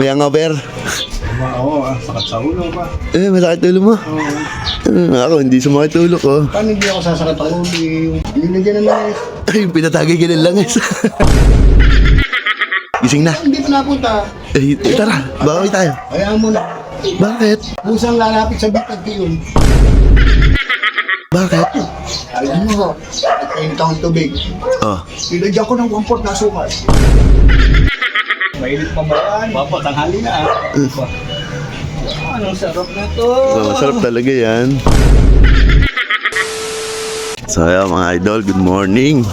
May hangover. Oo, ah, sakit sa ulo pa. Eh, masakit ulo mo. Oo. Eh, ako, hindi sumakit ulo ko. Paano hindi ako sasakit ang ulo? eh? Hindi na dyan na Ay, pinatagay ka ng langis. Gising na. Hindi pa napunta. Eh, tara, bawi tayo. Hayaan mo na. Bakit? Pusang lalapit sa bitag ko yun. Bakit? Alam mo, nagkainit akong tubig. Oh, Nilagyan ko ng wamport na sukal. Mainit pa ba yan? Papa, tanghali na ah. Anong sarap na to? so, masarap talaga yan. So, ayan mga idol, good morning.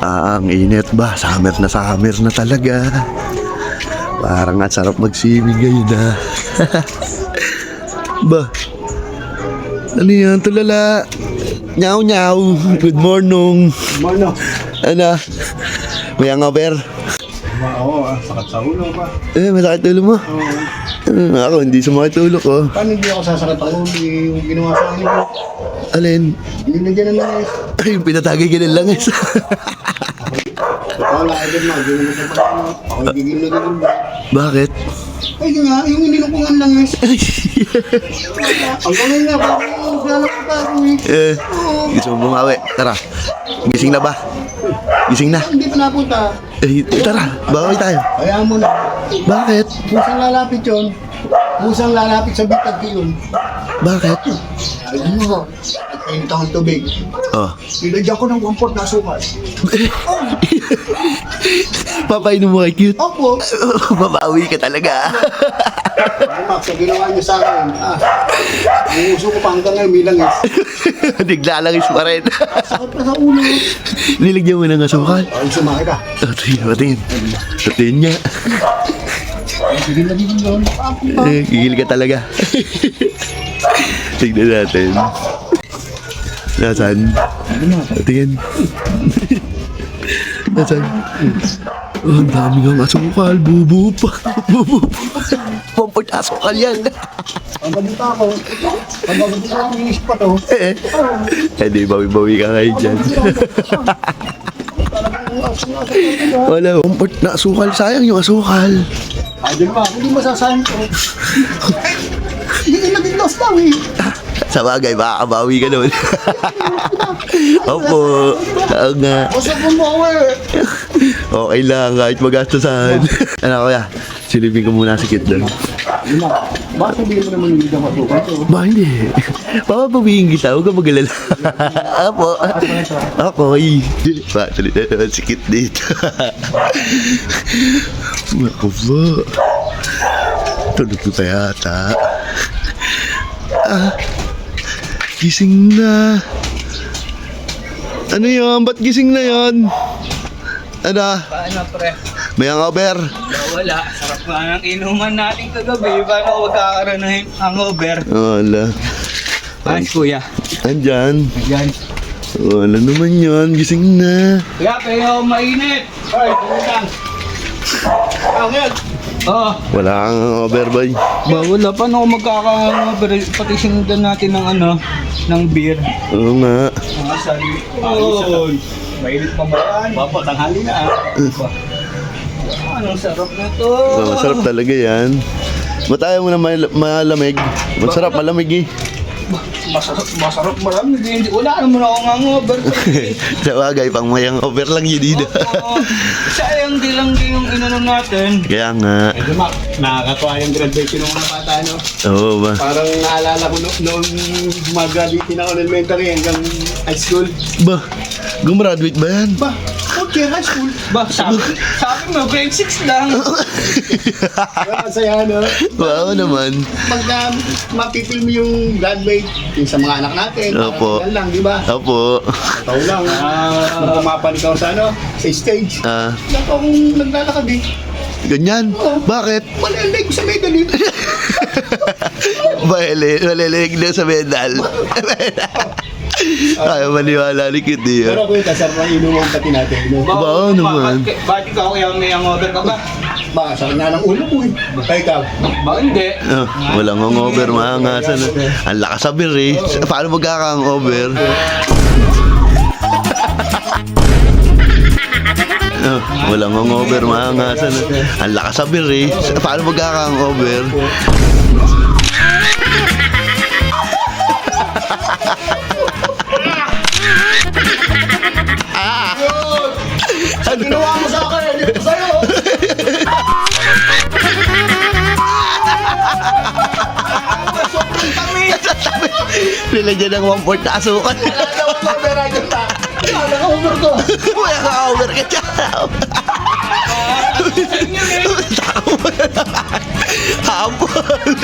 Ah, ang init ba? Summer na summer na talaga. Parang nga sarap mag-swimming ngayon ah. ba? Ano yan, tulala? Nyaw nyaw, good morning. Mano? Ano? May hangover? Oo, ah, sakit sa ulo pa. Eh, masakit ulo mo. Oo. Eh, ako, hindi sumakit ulo ko. Paano hindi ako sasakit ang ulo? eh? Yung ginawa sa akin ko. Alin? Hindi na dyan na langis. Ay, pinatagay ka ng langis. Wala, ay din mo. Na sa pala. Ako nagigil na gigil ba? Bakit? Ay, di nga, yung ininom ko nga ng langis. Ang galing nga, parang naglalako pa ako eh. eh, gusto mo bumawi? Tara. Gising na ba? Gising na. Hindi pa napunta. Eh, tara, bawi tayo. Hayaan mo na. Bakit? Pusang lalapit yun. Pusang lalapit sa bitag ko yun. Bakit? Alam mo, nagkainit akong tubig. Oh. Nilagyan ko ng wamport na sukal. Papainom mo kay cute. Opo. Babawi ka talaga. Max, ang ginawa niyo sa akin. Ah, yung uso ko pa hanggang ngayon, may langis. Naglalangis pa rin. Sakit pa sa ulo. Niligyan mo ng asukal. Ay, sumakit. Oh, tingin, patingin. Patingin niya. Sige na din doon. Ako pa. Eh, gigil ka talaga. Tignan natin. Nasaan? Tingin. Nasaan? Oh, ang dami kang asukal. Bubu pa. Bubu pa. Pamport asukal yan. Inis pa to. Eh, eh di bawi-bawi ka kayo dyan. Wala, pamport na asukal. Sayang yung asukal. Ayun ba, hindi masasayang to. Hindi naging lost daw eh. Sa bagay, makakabawi ka nun. Opo. Oo nga. Basta bumawi. Okay lang, kahit magastasan. ano kuya, silipin ko muna si Kit doon. Yun na, bakit sabihin mo naman hindi ka matukan to? Ba, hindi. Papapawiin kita, huwag ka magalala. Apo. Ako, ay. Ba, salita naman si Kit dito. Ako ba? Tulog na yata. Ah, gising na. Ano yun? Ba't gising na yun? Ano? Paano pre? May hangover? Wala. Sarap nga ng inuman natin kagabi. Paano ako magkakaroon ng hangover? Wala. Ayos kuya. Andyan. Yan. Wala naman yun. Gising na. Kuya, pero mainit. Ay, pumunta. Ah. Oo. Wala kang hangover, boy. Ba, wala. Paano ako magkaka-hangover? Pati sinundan natin ng ano, ng beer. Oo nga. Mga sali. Oh. Mainit pa ba yan? Papa, tanghali na ah. Anong sarap na to? Oh, masarap talaga yan. Ba't ayaw mo na mal- malamig? Masarap, malamig eh. Masarap, masarap marami. Hindi, hindi, wala naman akong hangover. Sa bagay, pang may hangover lang yun dito. Oo. Sayang di lang din yung inanom natin. Kaya nga. Medyo Mac, nakakatuwa yung graduation ng mga bata, no? Oo ba? Parang naalala ko no, noong mag-graduate na ako elementary hanggang high school. Ba, gumraduate ba yan? Ba, okay, high school. Ba, sabi, sabi mo, grade 6 lang. Kaya saya, no? Wow naman. Pagka mapipil mo yung graduate, yung sa mga anak natin, Opo. parang yan lang, di ba? Opo. Tao lang, ah, pumapanig ako sa ano, sa stage. Ah, Wala pa akong naglalakad eh. ganyan. Bakit? Wala yung leg ko sa medal eh. Bale, malilig na sa medal. Ayaw maniwala ni Kit eh. Pero kuya, kasar na inuman pati natin. No? Ba, oo naman. Bakit ikaw kaya may hangover ka ba? Ba, sakit nga ng ulo ko eh. Kaya ikaw, Ba, hindi. Oh, walang hangover, mga ngasan. Ang lakas sa beer eh. Paano magkaka-hangover? Oh, walang hangover, maangasan. Ang lakas sa beer eh. Paano magkaka-hangover? Ang Nilagyan ng one fourth na asukan. Ano ang over ay ganda? Ano ang over ko? Wala ka over ka dyan. Tama na naman. Hapon.